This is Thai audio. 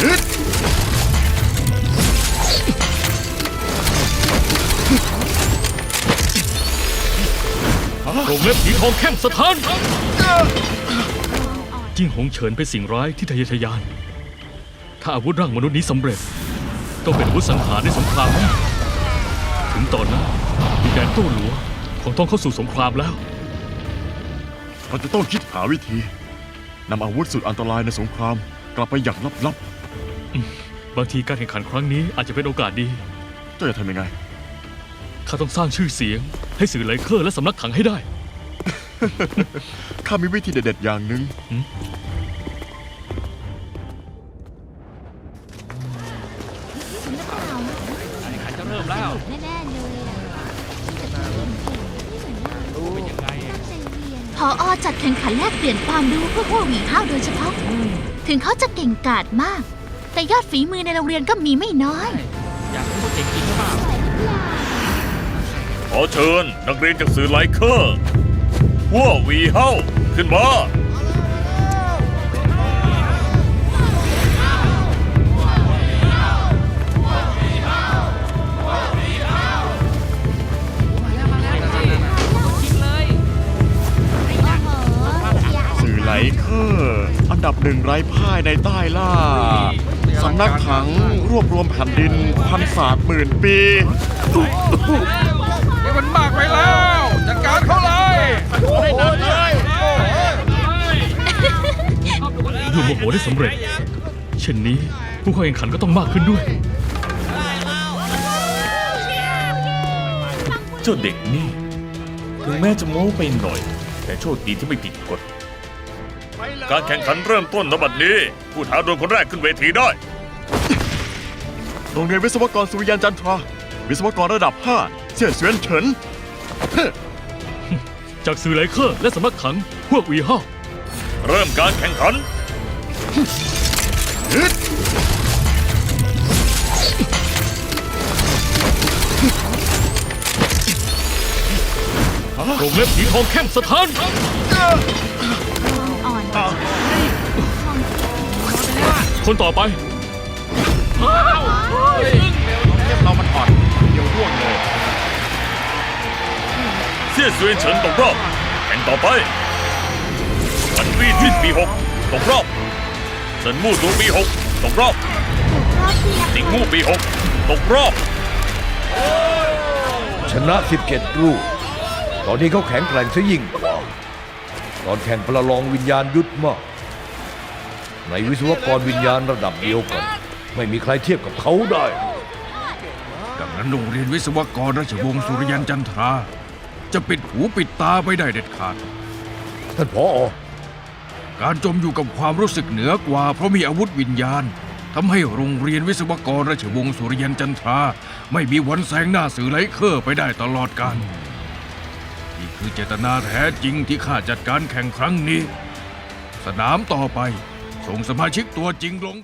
โรงเล็บผีทองเข้มสถานจิ้งหงเฉินเป็นสิ่งร้ายที่ทะเยอทะยาน ถ้าอาวุธร่างมนุษย์นี้สำเร็จต้องเป็นอาวุธสังหารในสงคราม ถึงตอนนั้นดินแดนโต้หลัวคงต้องเข้าสู่สงครามแล้ว เราจะต้องคิดหาวิธีนำอาวุธสุดอันตรายในสงคราม กลับไปอย่างลับ บางทีการแข่งขันครั้งนี้อาจจะเป็นโอกาสดีๆเจ้าจะทำยังไง ข้าต้องสร้างชื่อเสียง ให้สื่อไลเคอร์และสำนักถังให้ได้ ข้ามีวิธีเด็ดๆอย่างหนึ่งจะเริ่มแล้ว แน่ๆเลยอะเป็นยังไงตั้งใจเรียน พออจัดแข่งขันแลกเปลี่ยนความรู้เพื่อพวกหวีห้าวโดยเฉพาะ ถึงเขาจะเก่งกาจมาก แต่ยอดฝีมือในโรงเรียนก็มีไม่น้อย อยากรู้ว่าเก่งจริงหรือเปล่าขอเชิญนักเรียนจากสื่อไลเคอร์พวกวีเฮาขึ้นมา สื่อไหลเคอร์อันดับหนึ่งไร้พ่ายในใต้ล่าสำนักถังรวบรวมแผ่นดินพันศาสตร์หมื่นปี นี่มันมากไปแล้ว จัดการเขาเลยรวมโมโหได้สำเร็จ เช่นนี้ผู้เข้าแข่งขันก็ต้องมากขึ้นด้วย เจ้าเด็กนี่ถึงแม้จะโม้ไปหน่อย แต่โชคดีที่ไม่ผิดกฎการแข่งขันเริ่มต้นนบัดนี้ ผู้ท้าดวลคนแรกขึ้นเวทีได้ โรงเรียนวิศวกรสุริยันจันทรา วิศวกรระดับ 5 เสี่ยเสวียนเฉินจากสื่อไลเคอร์และสำนักถังพวกวีห้าเริ่มการแข่งขันโรงเล็บผีทองเข้มสถานอ่อนคนต่อไป เสี่ยเสวียนเฉินตกรอบแข่งต่อไปอันวีทินปีหกตกรอบเซินมู่ตูปีหกตกรอบสิงห์มู่ปีหกตกรอบ ชนะ 17 รูป ตอนนี้เขาแข็งแกร่งซะยิ่งกว่า ตอนแข่งประลองวิญญาณยุทธมาก ในวิศวกรวิญญาณระดับเดียวกัน ไม่มีใครเทียบกับเขาได้ ดังนั้นโรงเรียนวิศวกรราชวงศ์สุริยันจันทรา จะปิดหูปิดตาไม่ได้เด็ดขาด ท่านผออการจมอยู่กับความรู้สึกเหนือกว่า เพราะมีอาวุธวิญญาณทำให้โรงเรียนวิศวกรราชวงศ์สุริยันจันทรา ไม่มีวันแซงหน้าสื่อไลเคอร์ไปได้ตลอดกาลนี่คือเจตนาแท้จริงที่ข้าจัดการแข่งครั้งนี้ สนามต่อไป ส่งสมาชิกตัวจริงลง